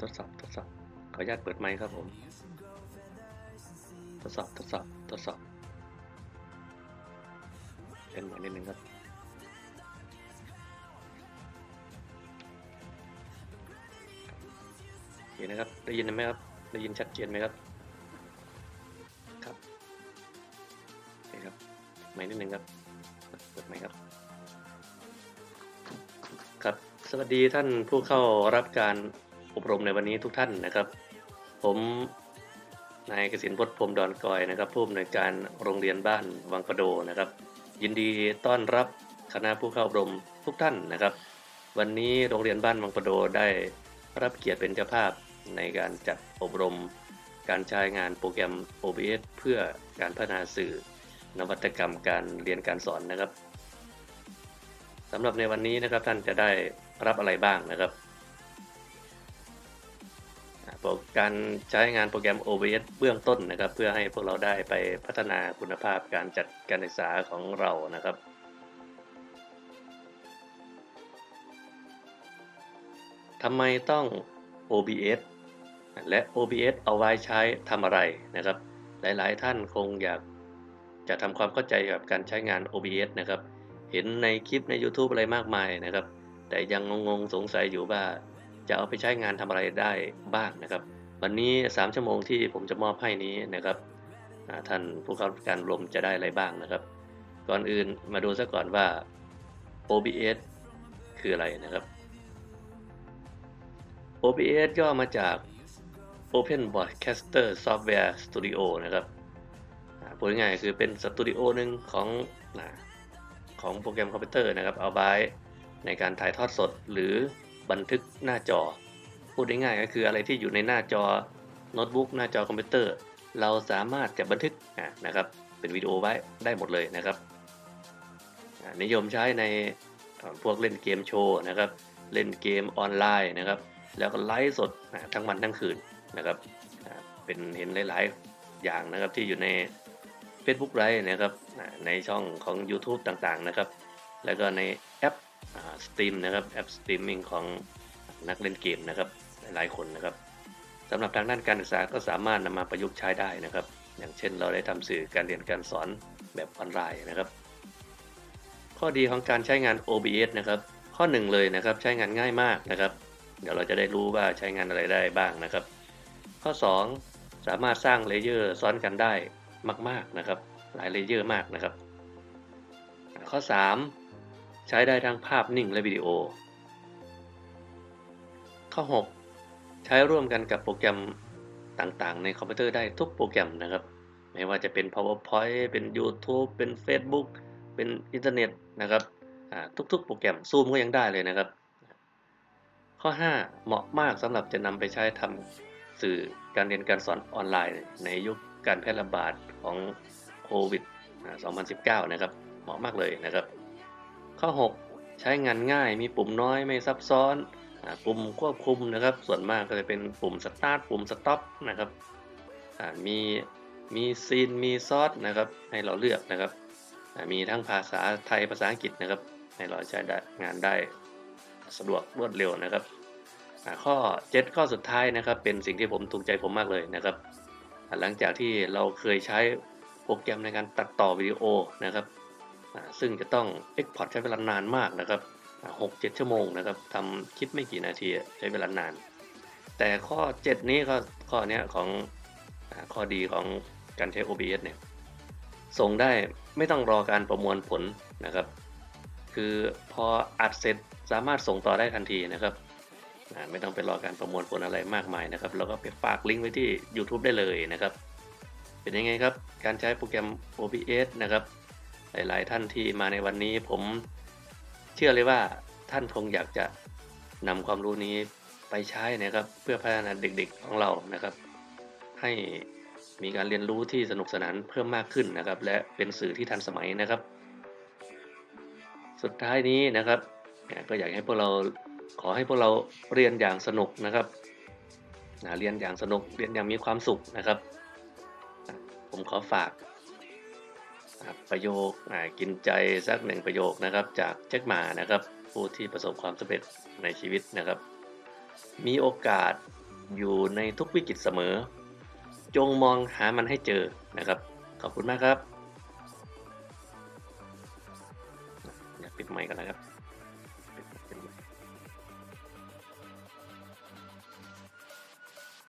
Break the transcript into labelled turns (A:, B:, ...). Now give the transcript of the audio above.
A: ทดสอบทดสอบ ขออนุญาตเปิดไมค์ครับผม ทดสอบทดสอบทดสอบเป็นหมายนิดนึงครับโอเคนะครับ ได้ยินไหมครับ ได้ยินชัดเจนไหมครับ ครับโอเคครับไมค์นิดนึงครับ เปิดไมค์ครับ ครับ สวัสดีท่านผู้เข้ารับการ อบรมในวันนี้ทุกท่านนะครับ ผมนายเกษมพจน์พรมดอนกอยนะครับ ผู้อำนวยการโรงเรียนบ้านวังประโดนะครับ ยินดีต้อนรับคณะผู้เข้าอบรมทุกท่านนะครับ วันนี้โรงเรียนบ้านวังประโดได้รับเกียรติเป็นเจ้าภาพในการจัดอบรม การใช้งานโปรแกรม OBS เพื่อการพัฒนาสื่อ นวัตกรรมการเรียนการสอนนะครับสำหรับในวันนี้นะครับท่านจะได้รับอะไรบ้างนะครับ การใช้งานโปรแกรม OBS เบื้องต้นนะครับ เพื่อให้พวกเราได้ไปพัฒนาคุณภาพการจัดการศึกษาของเรานะครับทำไมต้อง OBS และ OBS เอาไว้ใช้ทำอะไรนะครับ หลายๆ ท่านคงอยากจะทำความเข้าใจกับการใช้งาน OBS นะครับ เห็นในคลิปใน YouTube อะไรมากมายนะครับ แต่ยังงงๆสงสัยอยู่ว่า จะเอาไปใช้งานทำอะไรได้บ้างนะครับ วันนี้ 3 ชั่วโมงที่ผมจะมอบให้นี้นะครับท่านผู้เข้ารับการอบรมจะได้อะไรบ้างนะครับ ก่อนอื่นมาดูซะก่อนว่า OBS คืออะไรนะครับ OBS ย่อมาจาก Open Broadcaster Software Studio นะครับพูดง่ายๆคือเป็นสตูดิโอหนึ่งของของโปรแกรมคอมพิวเตอร์นะครับ เอาไว้ในการถ่ายทอดสดหรือ บันทึกหน้าจอ พูดง่ายๆก็คืออะไรที่อยู่ในหน้าจอโน้ตบุ๊กหน้าจอคอมพิวเตอร์ เราสามารถจะบันทึกนะครับ เป็นวิดีโอไว้ได้หมดเลยนะครับ นิยมใช้ในพวกเล่นเกมโชว์นะครับ เล่นเกมออนไลน์นะครับ แล้วก็ไลฟ์สดทั้งวันทั้งคืนนะครับเป็นเห็นหลาย ๆ อย่างนะครับที่อยู่ใน Facebook ไลฟ์นะครับในช่องของ YouTube ต่าง ๆ นะครับ แล้วก็ในแอป สตรีมนะครับแอปสตรีมมิ่งของนักเล่นเกมนะครับหลายคนนะครับสำหรับทางด้านการศึกษาก็สามารถนำมาประยุกต์ใช้ได้นะครับ อย่างเช่นเราได้ทำสื่อการเรียนการสอนแบบออนไลน์นะครับ ข้อดีของการใช้งาน OBS นะครับ ข้อหนึ่งเลยนะครับใช้งานง่ายมากนะครับ เดี๋ยวเราจะได้รู้ว่าใช้งานอะไรได้บ้างนะครับ ข้อ 2 สามารถสร้างเลเยอร์ซ้อนกันได้มาก ๆนะครับ หลายเลเยอร์มากนะครับ ข้อ 3 ใช้ได้ทั้งภาพนิ่งและวิดีโอ ข้อ 6 ใช้ร่วมกันกับโปรแกรมต่างๆ ในคอมพิวเตอร์ได้ทุกโปรแกรมนะครับ ไม่ว่าจะเป็น PowerPoint เป็น YouTube เป็น Facebook เป็นอินเทอร์เน็ตนะครับทุกๆ โปรแกรม Zoom ก็ยังได้เลยนะครับ ข้อ 5 เหมาะมากสำหรับจะนำไปใช้ทำสื่อการเรียนการสอนออนไลน์ ในยุคการแพร่ระบาดของโควิดอ่า2019 นะครับ เหมาะมากเลยนะครับ ข้อ 6 ใช้งานง่ายมีปุ่มน้อยไม่ซับซ้อนปุ่มควบคุมนะครับ ส่วนมากก็จะเป็นปุ่ม Start ปุ่ม Stop นะครับมีมีซีนมีซอสนะครับให้เราเลือกนะครับมีทั้งภาษาไทยภาษาอังกฤษนะครับ ให้เราใช้งานได้สะดวกรวดเร็วนะครับข้อ 7 ข้อสุดท้ายนะครับ เป็นสิ่งที่ผมถูกใจผมมากเลยนะครับ หลังจากที่เราเคยใช้โปรแกรมในการตัดต่อวิดีโอนะครับ ซึ่งจะต้อง Export ใช้เวลานานมากนะครับหกเจ็ดชั่วโมงนะครับทำคลิปไม่กี่นาทีใช้เวลานาน แต่ข้อ 7 นี้ข้อข้อนี้ของอข้อดีของการใช้ OBS เนี่ยส่งได้ไม่ต้องรอการประมวลผลนะครับ คือพออัดเสร็จสามารถส่งต่อได้ทันทีนะครับไม่ต้องไปรอการประมวลผลอะไรมากมายนะครับแล้วก็ไปฝากลิงก์ไว้ที่ YouTube ได้เลยนะครับ เป็นยังไงครับ การใช้โปรแกรม OBS นะครับ หลาย ๆ ท่านที่มาในวันนี้ผมเชื่อเลยว่าท่านคงอยากจะนำความรู้นี้ไปใช้นะครับ เพื่อพัฒนาเด็ก ๆ ของเรานะครับ ให้มีการเรียนรู้ที่สนุกสนานเพิ่มมากขึ้นนะครับ และเป็นสื่อที่ทันสมัยนะครับ สุดท้ายนี้นะครับก็อยากให้พวกเราขอให้พวกเราเรียนอย่างสนุกนะครับเรียนอย่างสนุกเรียนอย่างมีความสุขนะครับ ผมขอฝาก ประโยคกินใจสักหนึ่งประโยคนะครับ จากแจ็คหมานะครับ ผู้ที่ประสบความสำเร็จในชีวิตนะครับ มีโอกาสอยู่ในทุกวิกฤตเสมอ จงมองหามันให้เจอนะครับ ขอบคุณมากครับ อยากปิดไมค์กันนะครับ